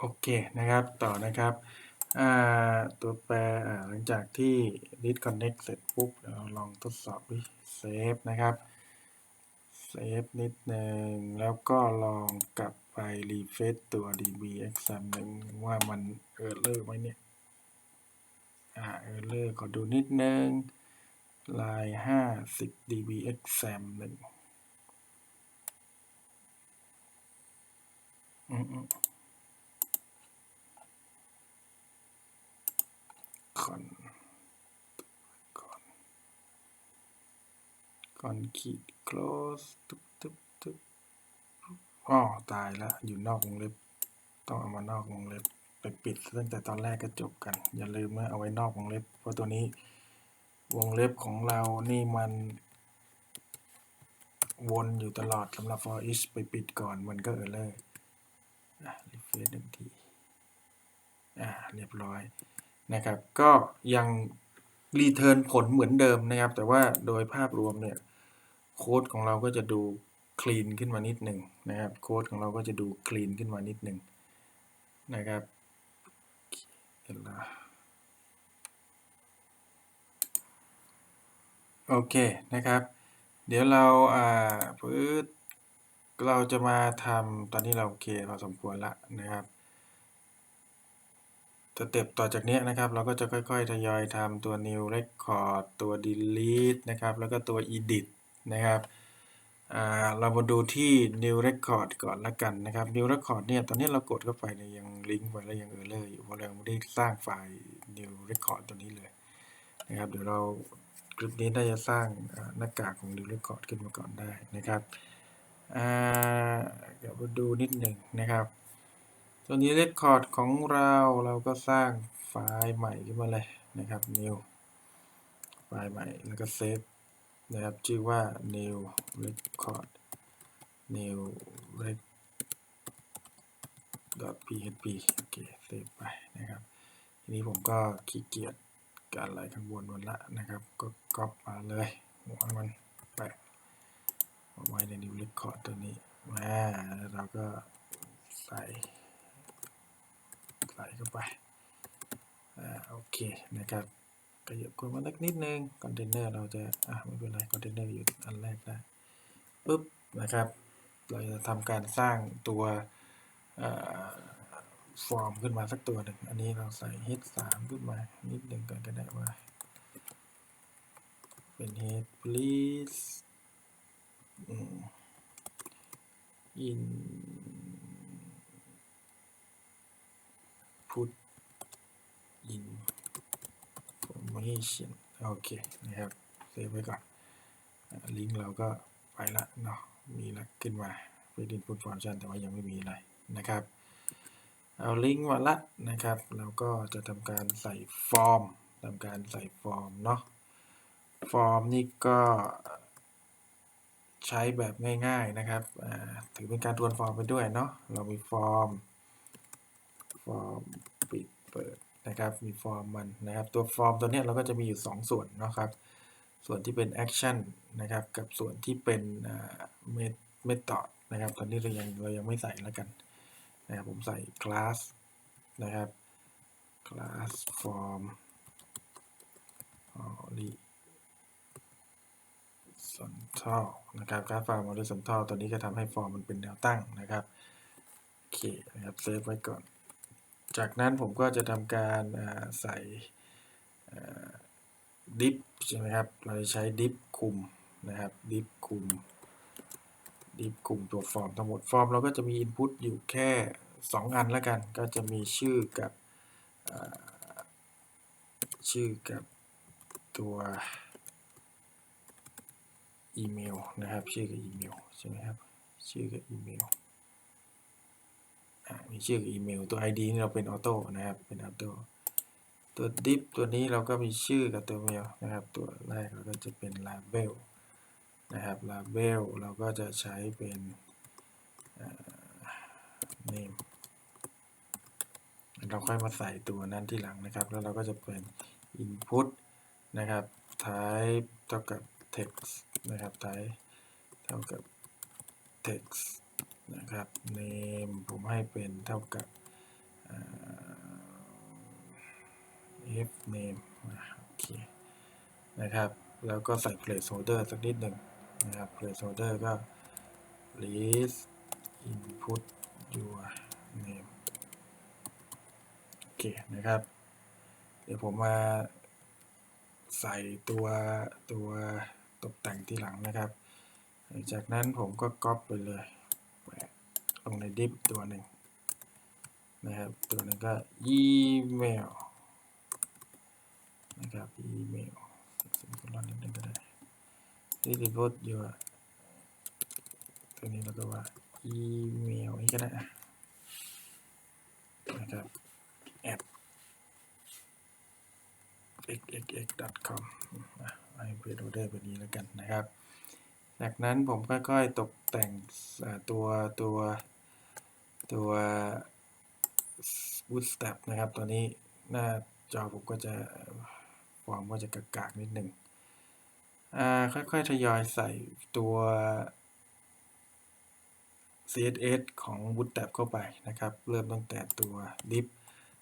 โอเคนะครับ ต่อนะครับตัวแปรหลังจากที่ disconnect เสร็จปุ๊บเราลองทดสอบดิเซฟนะครับเซฟนิดหนึ่งแล้วก็ลองกลับไปรีเฟซตัว dbxam หนึ่งว่ามันเออร์เลอร์ไหมเนี่ย อ่าเออร์เลอร์ขอดูนิดนึงลาย50 dbxam หนึ่งอืมอืม คอนคอนคอนขีด close ตึ๊บตึ๊บตึ๊บอ๋อตายแล้ว อยู่นอกวงเล็บ ต้องเอามานอกวงเล็บ ไปปิดตั้งแต่ตอนแรกก็จบกัน อย่าลืมนะเอาไว้นอกวงเล็บ เพราะตัวนี้ วงเล็บของเรานี่มันวนอยู่ตลอดสำหรับ for each ไปปิดก่อนมันก็เออเลอร์อะรีเฟรชหนึ่งที อ่า เรียบร้อย นะครับ ก็ยังรีเทิร์นผลเหมือนเดิมนะครับ แต่ว่าโดยภาพรวมเนี่ยโค้ดของเราก็จะดูคลีนขึ้นมานิดหนึ่งนะครับโค้ดของเราก็จะดูคลีนขึ้นมานิดหนึ่งนะครับเห็นละโอเคนะครับ เดี๋ยวเราอ่าพื้นเราจะมาทำตอนนี้เราโอเคพอสมควรละนะครับ สเต็ปต่อจากนี้นะครับ เราก็จะค่อยๆ ทยอยทำตัว new record ตัว delete นะครับ แล้วก็ตัว edit นะครับเรามาดูที่ new record ก่อนละกันนะครับ new record เนี่ย ตอนนี้เรากดเข้าไปเนี่ยยังลิงก์ไว้แล้วยังเออเลอร์อยู่เพราะเราไม่ได้สร้างไฟล์ new record ตัวนี้เลยนะครับ เดี๋ยวเราคลิปนี้ได้จะสร้างหน้ากากของ new record ขึ้นมาก่อนได้นะครับเดี๋ยวมาดูนิดหนึ่งนะครับ ตัวนี้ record ของเราเราก็สร้างไฟล์ใหม่ขึ้นมาเลยนะครับ new ไฟล์ใหม่แล้วก็เซฟนะครับชื่อว่า new record new rec php โอเคเซฟไปนะครับ ทีนี้ผมก็ขี้เกียจการไหลข้างบนวันละนะครับ ก็ก๊อปมาเลยหัวมันแปะไว้ใน new record ตัวนี้มาแล้วเราก็ใส่ ใส่เข้าไปอ่าโอเคนะครับขยับขึ้นมาสักนิดนึงคอนเทนเนอร์เราจะอะไม่เป็นไรคอนเทนเนอร์อยู่อันแรกได้ปุ๊บนะครับ เราจะทำการสร้างตัวฟอร์มขึ้นมาสักตัวหนึ่งอันนี้เราใส่ head 3ขึ้นมานิดหนึ่งก่อนก็ได้ว่า เป็น head please in put information โอเคนะครับเซฟไว้ก่อนลิงก์เราก็ไปละเนาะมีละขึ้นมาเป็น input function แต่ว่ายังไม่มีอะไรนะครับ เอาลิงก์มาละนะครับเราก็จะทำการใส่ฟอร์มทำการใส่ฟอร์มเนาะฟอร์มนี่ก็ใช้แบบง่ายๆนะครับถือเป็นการทวนฟอร์มไปด้วยเนาะเรามีฟอร์ม ฟอร์มปิดเปิดนะครับ มีฟอร์มมันนะครับ ตัวฟอร์มตัวนี้เราก็จะมีอยู่ 2 ส่วนนะครับ ส่วนที่เป็นแอคชั่นนะครับ กับส่วนที่เป็นเมเมธอดนะครับ ตอนนี้เรายังเรายังไม่ใส่แล้วกันนะครับ ผมใส่คลาสนะครับคลาสฟอร์มออริซอนทัลนะครับการฟอร์มออริซอนทัลตัวนี้จะทำให้ฟอร์มมันเป็นแนวตั้งนะครับ โอเคนะครับ เซฟไว้ก่อน จากนั้นผมก็จะทำการใส่ดิฟใช่ไหมครับ เราจะใช้ดิฟคุมนะครับ ดิฟคุม ดิฟคุมตัวฟอร์มทั้งหมด ฟอร์มเราก็จะมี Input อยู่แค่ 2 อันแล้วกัน ก็จะมีชื่อกับชื่อกับตัวอีเมลนะครับ ชื่อกับอีเมลใช่ไหมครับ ชื่อกับอีเมล ชื่ออีเมลตัว ID นี่เราเป็นออโต้นะครับเป็นออโต้ตัว div ตัวนี้เราก็มีชื่อกับตัวเมลนะครับ ตัวแรกเราก็จะเป็น label นะครับ label เราก็จะใช้เป็น name เราค่อยมาใส่ตัวนั้นที่หลังนะครับ แล้วเราก็จะเป็น input นะครับ type เท่ากับ text นะครับ type เท่ากับ text นะครับ name ผมให้เป็นเท่ากับ f name โอเคนะครับ แล้วก็ใส่ placeholder สักนิดหนึ่งนะครับ placeholder ก็ please input your name โอเคนะครับ เดี๋ยวผมมาใส่ตัวตัวตกแต่งที่หลังนะครับ จากนั้นผมก็ก๊อปไปเลย ลงในดิฟตัวหนึ่งนะครับตัวนึงก็อีเมลนะครับอีเมลสิบคนนิดนึงก็ได้ที่รีพอร์ตอยู่อะตัวนี้เราก็ว่าอีเมลนี่ก็ได้อะนะครับ at xxx.com อะให้เปิดโอเดอร์แบบนี้แล้วกันนะครับ จากนั้นผมค่อยๆตกแต่งตัวตัวตัว bootstrap นะครับตัวนี้หน้าจอผมก็จะฟอร์มก็จะกากๆนิดหนึ่งค่อยๆทยอยใส่ตัว CSS ของ bootstrap เข้าไปนะครับ เริ่มตั้งแต่ตัว div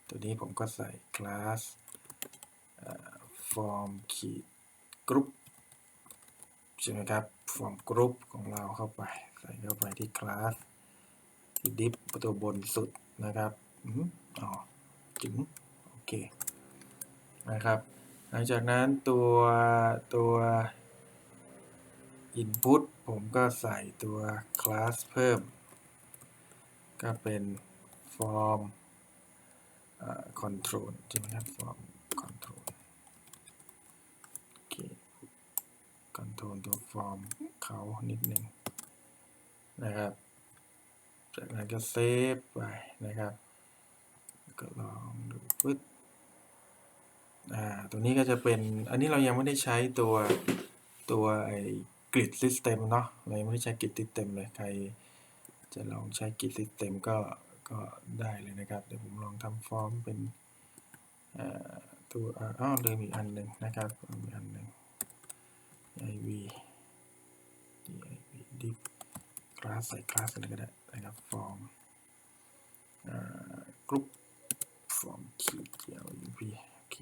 ตัวนี้ผมก็ใส่ class form ขีด group ใช่ไหมครับ form group ของเราเข้าไป ใส่เข้าไปที่ class ที่ div ตัวบนสุดนะครับอ๋อจึงโอเคนะครับ หลังจากนั้นตัวตัว input ผมก็ใส่ตัว class เพิ่ม ก็เป็น form control ใช่ไหมครับ form control โอเค control ตัว form เขานิดหนึ่งนะครับ จากนั้นก็เซฟไปนะครับ ก็ลองดูปึ๊บอ่าตัวนี้ก็จะเป็น อันนี้เรายังไม่ได้ใช้ตัวตัวไอ้กริด system เนาะเรายังไม่ได้ใช้กริด system เลย ใครจะลองใช้กริด system ก็ก็ได้เลยนะครับ เดี๋ยวผมลองทำฟอร์มเป็นตัวอ้าวลืมอีกอันหนึ่งนะครับมีอันหนึ่ง iv div div class ใส่ class อะไรก็ได้นะครับ form กรุ๊ป form ขีดเกี่ยว uv โอเค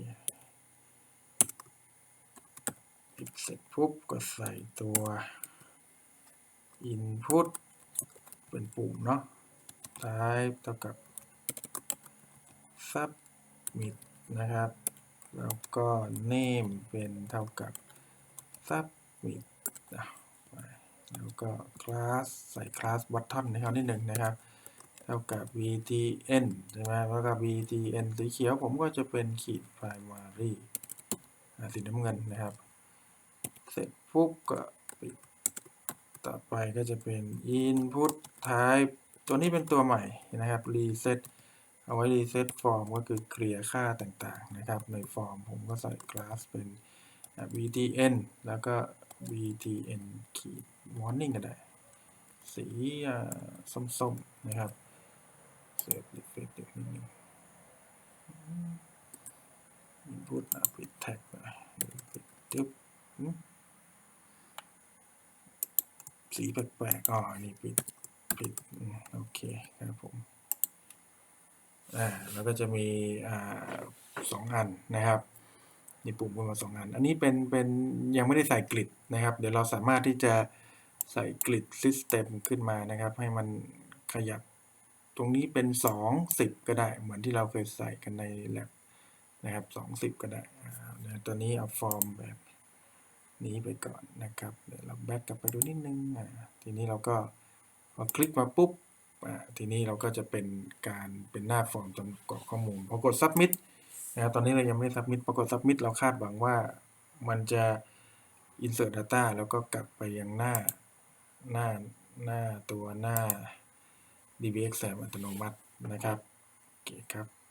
ปิดเสร็จปุ๊บก็ใส่ตัว input เป็นปุ่มเนาะ type เท่ากับ submit นะครับ แล้วก็ name เป็นเท่ากับ submit แล้วก็ class ใส่ class button นะครับนิดหนึ่งนะครับ เท่ากับ vtn ใช่ไหมแล้วก็ vtn สีเขียวผมก็จะเป็นขีด primary สีน้ำเงินนะครับ เสร็จปุ๊บก็ปิดต่อไปก็จะเป็น input type ตัวนี้เป็นตัวใหม่นะครับ reset เอาไว้ reset form ก็คือเคลียร์ค่าต่างๆนะครับ ในฟอร์มผมก็ใส่ class เป็น vtn แล้วก็ vtn ขีด warning ก็ได้ สีส้มๆ นะครับเซฟรีเฟรชนิดนึง input นะปิด tag ไปปิดจึ๊บสีแปลกๆอ๋อนี่ปิดปิดโอเคครับผมอ่าแล้วก็จะมีอ่าสองอันนะครับ มีปุ่มขึ้นมาสองอันอันนี้เป็นเป็นยังไม่ได้ใส่กริดนะครับ เดี๋ยวเราสามารถที่จะใส่กริด System ขึ้นมานะครับ ให้มันขยับตรงนี้เป็นสองสิบก็ได้ เหมือนที่เราเคยใส่กันใน lab นะครับสองสิบก็ได้ตัวนี้เอาฟอร์มแบบนี้ไปก่อนนะครับ เดี๋ยวเราแบ็กกลับไปดูนิดนึงทีนี้เราก็พอคลิกมาปุ๊บทีนี้เราก็จะเป็นการเป็นหน้าฟอร์มจำกรอกข้อมูลพอกด submit นะครับตอนนี้เรายังไม่ submit พอกฏ submit เราคาดหวังว่ามันจะ insert data แล้วก็กลับไปยังหน้าหน้าหน้าตัวหน้า dbx แสมอัตโนมัตินะครับโอเคครับ